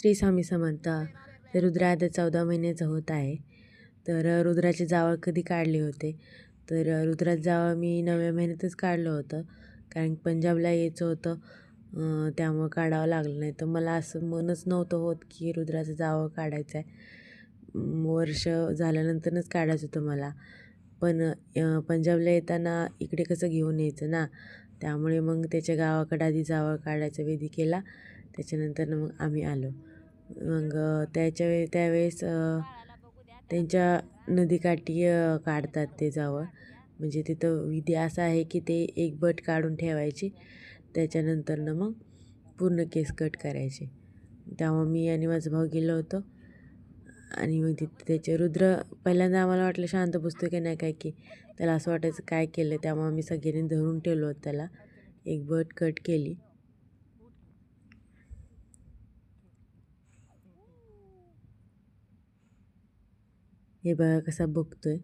श्री स्वामी समर्थ तर रुद्र आता चौदा महिन्याचा होत आहे. तर रुद्राचे जावळ कधी काढले होते? तर रुद्राचं जावळ मी नवव्या महिन्यातच काढलं होतं. कारण पंजाबला यायचं होतं त्यामुळं काढावं लागलं नाही. तर मला असं मनच नव्हतं होत की रुद्राचं जावळ काढायचं आहे. वर्ष झाल्यानंतरच काढायचं होतं मला. पण पंजाबला येताना इकडे कसं घेऊन यायचं ना? त्यामुळे मग त्याच्या गावाकडं आधी जावळ काढायचा विधी केला. त्याच्यानंतर मग आम्ही आलो. मग त्याच्या वे त्यावेळेस त्यांच्या नदीकाठी काढतात ते जावळ म्हणजे तिथं विधी असा आहे की ते एक बट काढून ठेवायची. त्याच्यानंतरनं मग पूर्ण केस कट करायचे. तेव्हा मी आणि माझा भाऊ गेलो होतो. आणि मग तिथे त्याचे रुद्र पहिल्यांदा आम्हाला वाटलं शांत बसतो की नाही काय की त्याला असं वाटायचं काय केलं. त्यामुळे आम्ही सगळ्यांनी धरून ठेवलो त्याला. एक बट कट केली. हे बघा कसा बघतोय.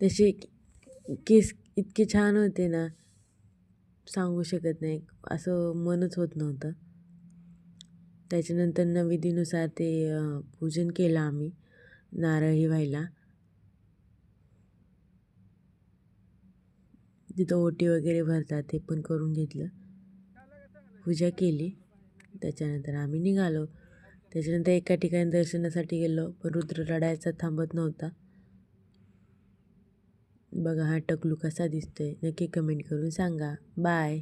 त्याचे केस इतके छान होते ना सांगू शकत नाही. असं मनच होत नव्हतं. त्याच्यानंतर नवविधीनुसार ते पूजन केलं आम्ही नारळी व्हायला. तिथं ओटी वगैरे भरतात ते पण करून घेतलं. पूजा केली. त्याच्यानंतर आम्ही निघालो. त्याच्यानंतर एका ठिकाणी दर्शनासाठी गेलो पण रुद्र रडायचा थांबत नव्हता. बघा हा टकलू कसा दिसतोय. नक्की कमेंट करून सांगा. बाय